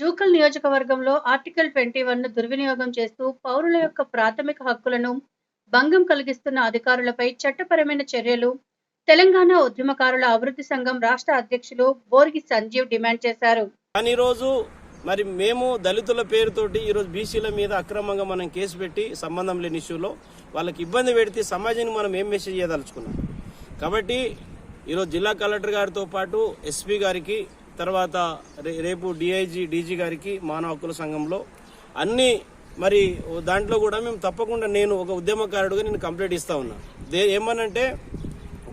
జూకల్ నియోజకవర్గంలో article twenty one దుర్వినియోగం చేస్తూ పౌరుల యొక్క ప్రాథమిక హక్కులను భంగం కలిగిస్తున్న అధికారులపై చట్టపరమైన చర్యలు తెలంగాణ ఉద్యమకారుల అభివృద్ధి సంఘం రాష్ట్ర అధ్యక్షులు బోర్గి సంజీవ్ డిమాండ్ చేశారు. కానీ రోజు మరి మేము దళితుల పేరుతోటి ఈరోజు బీసీల మీద అక్రమంగా మనం కేసు పెట్టి సంబంధం లేని ఇష్యూలో వాళ్ళకి ఇబ్బంది పెడితే సమాజానికి మనం ఏం మెసేజ్ చేయదలుచుకున్నాం? కాబట్టి ఈరోజు జిల్లా కలెక్టర్ గారితో పాటు ఎస్పీ గారికి తర్వాత రే- రేపు డిఐజీ డీజీ గారికి మానవ హక్కుల సంఘంలో అన్ని మరి దాంట్లో కూడా మేము తప్పకుండా నేను ఒక ఉద్యమకారుడుగా నేను కంప్లైంట్ ఇస్తా ఉన్నా. దే ఏమనంటే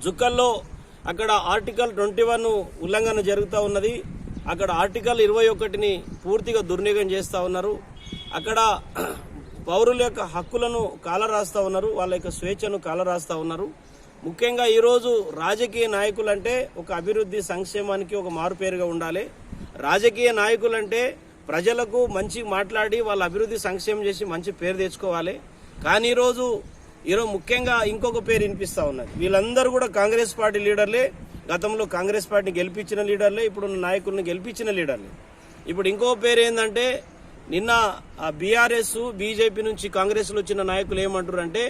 జుక్కల్లో అక్కడ ఆర్టికల్ ట్వంటీ వన్ ఉల్లంఘన జరుగుతూ ఉన్నది. అక్కడ ఆర్టికల్ ఇరవై ఒకటిని పూర్తిగా దుర్వినియోగం చేస్తూ ఉన్నారు. అక్కడ పౌరుల యొక్క హక్కులను కాలరాస్తూ ఉన్నారు. వాళ్ళ యొక్క స్వేచ్ఛను కాలరాస్తూ ఉన్నారు. ముఖ్యంగా ఈరోజు రాజకీయ నాయకులంటే ఒక అభివృద్ధి సంక్షేమానికి ఒక మారుపేరుగా ఉండాలి. రాజకీయ నాయకులంటే ప్రజలకు మంచి మాట్లాడి వాళ్ళ అభివృద్ధి సంక్షేమం చేసి మంచి పేరు తెచ్చుకోవాలి. కానీ ఈరోజు ఈరోజు ముఖ్యంగా ఇంకొక పేరు వినిపిస్తూ ఉన్నది. వీళ్ళందరూ కూడా కాంగ్రెస్ పార్టీ లీడర్లే. గతంలో కాంగ్రెస్ పార్టీని గెలిపించిన లీడర్లే ఇప్పుడు నాయకులను గెలిపించిన లీడర్లే. ఇప్పుడు ఇంకో పేరు ఏంటంటే నిన్న బీఆర్ఎస్ బీజేపీ నుంచి కాంగ్రెస్లో వచ్చిన నాయకులు ఏమంటారు అంటే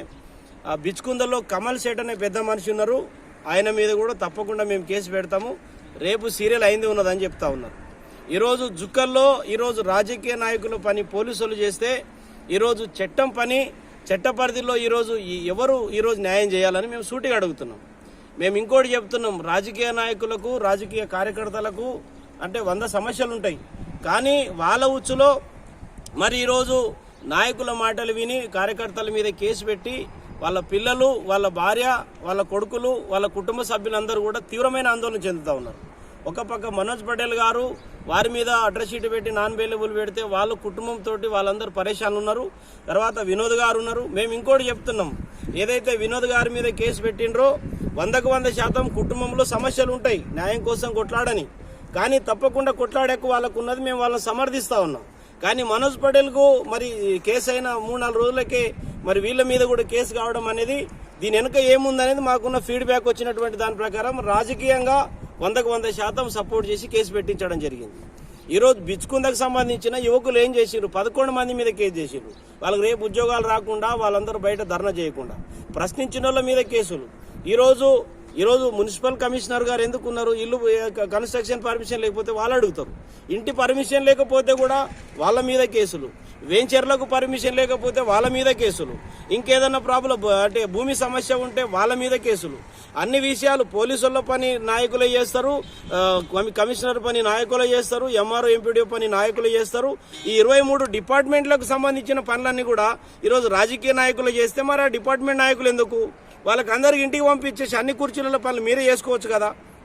బిచ్కుందలో కమల్ సేట్ అనే పెద్ద మనిషి ఉన్నారు. ఆయన మీద కూడా తప్పకుండా మేము కేసు పెడతాము. రేపు సీరియల్ అయింది ఉన్నదని చెప్తా ఉన్నారు. ఈరోజు జుక్కల్లో ఈరోజు రాజకీయ నాయకుల పని పోలీసులు చేస్తే ఈరోజు చట్టం పని చట్ట పరిధిలో ఈరోజు ఈ- ఎవరు ఈరోజు న్యాయం చేయాలని మేము సూటిగా అడుగుతున్నాం. మేము ఇంకోటి చెప్తున్నాం రాజకీయ నాయకులకు రాజకీయ కార్యకర్తలకు అంటే వంద సమస్యలు ఉంటాయి. కానీ వాళ్ళ ఉచ్చులో మరి ఈరోజు నాయకుల మాటలు విని కార్యకర్తల మీద కేసు పెట్టి వాళ్ళ పిల్లలు వాళ్ళ భార్య వాళ్ళ కొడుకులు వాళ్ళ కుటుంబ సభ్యులందరూ కూడా తీవ్రమైన ఆందోళన చెందుతూ ఉన్నారు. ఒక పక్క మనోజ్ పటేల్ గారు వారి మీద అడ్రస్ షీట్ పెట్టి నాన్ అవైలబుల్ పెడితే వాళ్ళ కుటుంబంతో వాళ్ళందరూ పరేషాన్ ఉన్నారు. తర్వాత వినోద్ గారు ఉన్నారు. మేము ఇంకోటి చెప్తున్నాం. ఏదైతే వినోద్ గారి మీద కేసు పెట్టిండ్రో వందకు వంద శాతం కుటుంబంలో సమస్యలు ఉంటాయి. న్యాయం కోసం కొట్లాడని. కానీ తప్పకుండా కొట్లాడేకు వాళ్ళకు ఉన్నది మేము వాళ్ళని సమర్థిస్తూ ఉన్నాం. కానీ మనోజ్ పటేల్కు మరి కేసు అయిన మూడు నాలుగు రోజులకే మరి వీళ్ళ మీద కూడా కేసు కావడం అనేది దీని వెనుక ఏముందనేది మాకున్న ఫీడ్బ్యాక్ వచ్చినటువంటి దాని ప్రకారం రాజకీయంగా వందకు వంద శాతం సపోర్ట్ చేసి కేసు పెట్టించడం జరిగింది. ఈరోజు బిచ్చుకుందకు సంబంధించిన యువకులు ఏం చేసిండ్రు పదకొండు మంది మీద కేసు చేసిండ్రు వాళ్ళకి రేపు ఉద్యోగాలు రాకుండా వాళ్ళందరూ బయట ధర్నా చేయకుండా. ప్రశ్నించిన వాళ్ళ మీద కేసులు. ఈరోజు ఈరోజు మున్సిపల్ కమిషనర్ గారు ఎందుకున్నారు? ఇల్లు కన్స్ట్రక్షన్ పర్మిషన్ లేకపోతే వాళ్ళు అడుగుతారు. ఇంటి పర్మిషన్ లేకపోతే కూడా వాళ్ళ మీద కేసులు. వెంచర్లకు పర్మిషన్ లేకపోతే వాళ్ళ మీద కేసులు. ఇంకేదన్నా ప్రాబ్లం అంటే భూమి సమస్య ఉంటే వాళ్ళ మీద కేసులు. అన్ని విషయాలు పోలీసుల పని నాయకులే చేస్తారు కమిషనర్ పని నాయకులే చేస్తారు ఎంఆర్ఓ ఎంపీడీఓ పని నాయకులే చేస్తారు. ఈ ఇరవై మూడు డిపార్ట్మెంట్లకు సంబంధించిన పనులన్నీ కూడా ఈరోజు రాజకీయ నాయకులు చేస్తే మరి ఆ డిపార్ట్మెంట్ నాయకులు ఎందుకు? వాళ్ళకి అందరికి ఇంటికి పంపించేసి అన్ని కుర్చీలలో పనులు మీరే చేసుకోవచ్చు కదా.